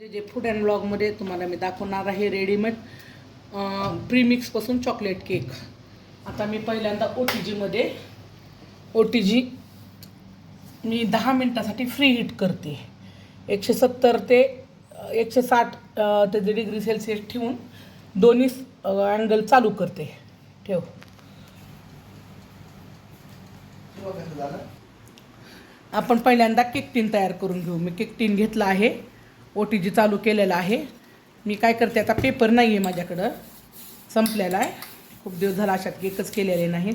जे जे food and ब्लॉगमध्ये तुम्हाला मी दाखवणार आहे रेडीमेड प्रीमिक्सपासून चॉकलेट केक आता मी पहिल्यांदा ओ टी जीमध्ये ओ टी जी मी दहा मिनटासाठी फ्री हीट करते. एकशे सत्तर ते एकशे साठ अ, ते डिग्री सेल्सिअस ठेवून दोन्ही अँगल चालू करते. ठेव. आपण पहिल्यांदा केक टीन तयार करून घेऊ. मी केक टीन घेतला आहे. ओ टी जी चालू केलेला आहे. मी काय करते आता पेपर नाही आहे माझ्याकडं. संपलेला आहे. खूप दिवस झाला अशात केकच केलेले नाहीत.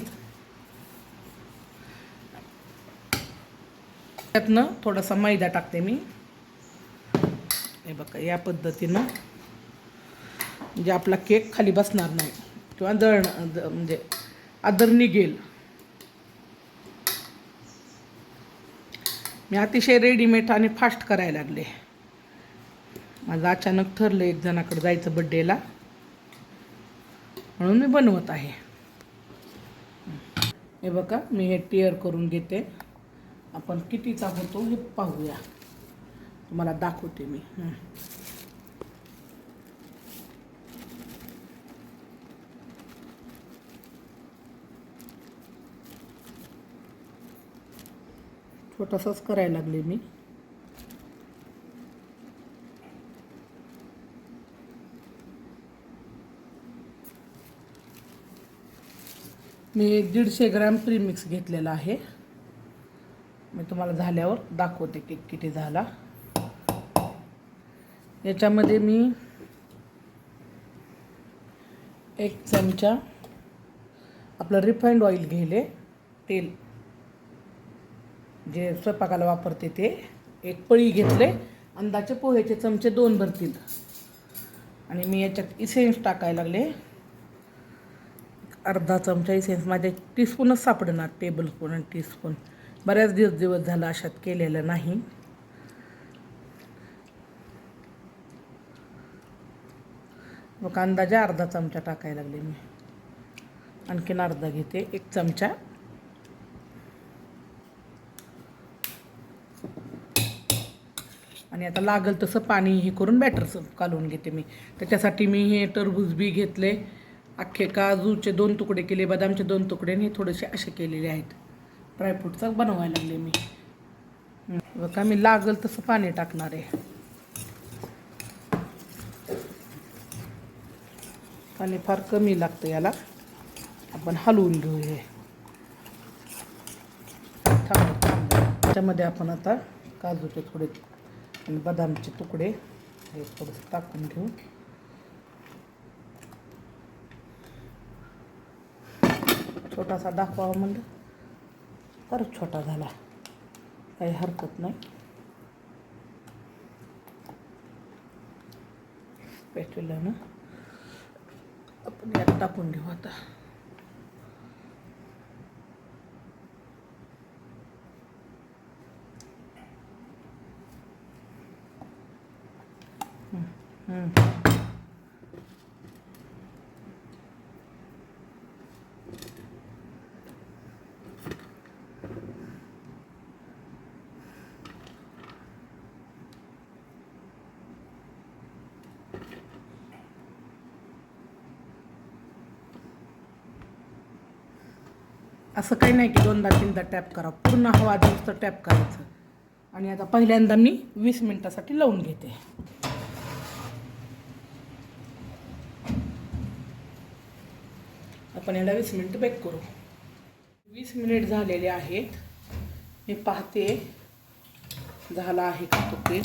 त्यातनं थोडासा मैदा टाकते मी. हे बघा या पद्धतीनं. म्हणजे आपला केक खाली बसणार नाही. किंवा दळ द- म्हणजे आदर निघेल. मी अतिशय रेडीमेड आणि फास्ट करायला लागले. माझं अचानक ठरलं एक जणाकडे जायचं बड्डेला म्हणून मी बनवत आहे. हे बघा मी हे टिअर करून घेते. आपण कितीचा होतो हे पाहूया. तुम्हाला दाखवते मी. छोटासाच करायला लागले मी. मी दीडशे ग्रॅम प्रीमिक्स घेतलेला आहे. मी तुम्हाला झाल्यावर दाखवते केक किती झाला. याच्यामध्ये मी एक चमचा आपलं रिफाईंड ऑइल घेले. तेल. जे स्वयंपाकाला वापरते ते. एक पळी घेतले. अंदाचे पोह्याचे चमचे दोन भरतील. आणि मी याच्यात इसेन्स टाकायला लागले. अर्धा चमचा इसेन्स माझ्या टीस्पूनच सापडणार टेबल स्पून आणि टीस्पून बऱ्याच दिवस दिवस झाला अशात केलेलं नाही. मग अंदाजे अर्धा चमचा टाकायला लागले मी. आणखीन अर्धा घेते. एक चमचा. आणि आता लागेल तसं पाणी हे करून बॅटरचं कालवून घेते मी. त्याच्यासाठी मी हे टरबूज बी घेतले. अख्खे काजूचे दोन तुकडे केले बदामचे दोन तुकडे आणि थोडेसे असे केलेले आहेत. ड्रायफ्रूटचं बनवायला लागले मी. बघा मी लागल तसं पाणी टाकणार आहे. पाणी फार कमी लागतं याला. आपण हलवून घेऊ हे थांब थांब. त्याच्यामध्ये आपण आता काजूचे थोडे आणि बदामचे तुकडे हे थोडंसं टाकून घेऊ. छोटासा दाखवावा म्हणलं. फारच छोटा झाला. काही हरकत नाही. ना. आपण यात टाकून घेऊ आता. हम्म. असं काही नाही की दोनदा तीनदा टॅप करा पूर्ण हवा नुसतं टॅप करायचं. आणि आता पहिल्यांदा मी वीस मिनिटासाठी लावून घेते. आपण याला वीस मिनिट बेक करू. वीस मिनिट झालेले आहेत. मी पाहते. झाला आहे का तो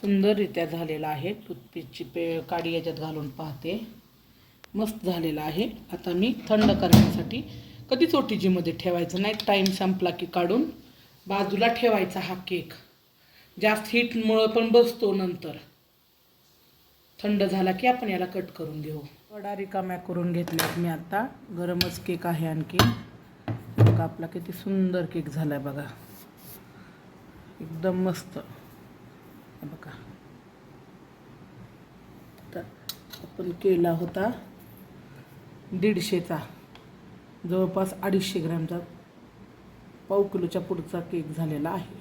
सुंदररित्या झालेला आहे. टूथपेस्टची पे काडी याच्यात घालून पाहते. मस्त झालेला आहे. आता मी थंड करण्यासाठी कधीच ओ टी जीमध्ये ठेवायचं नाही. टाईम संपला की काढून बाजूला ठेवायचा हा केक जास्त हीटमुळं पण बसतो नंतर. थंड झाला की आपण याला कट करून घेऊ. वडा रिकाम्या करून घेतल्यात मी आता. गरमच केक आहे आणखी. बघा आपला किती सुंदर केक झाला आहे बघा. एकदम मस्त. बघा. तर आपण केला होता दीडशेचा. जवळपास अडीचशे ग्रॅमचा पाव किलोच्या पुढचा केक झालेला आहे.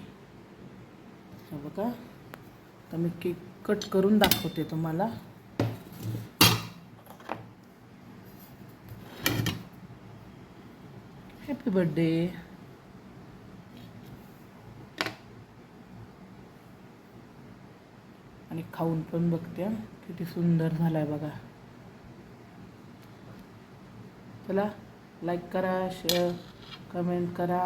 बघा. आता मी केक कट करून दाखवते तुम्हाला. हॅपी बर्थडे आणि खाऊन पण बघते किती सुंदर झालाय बघा. चला. लाईक करा शेअर कमेंट करा.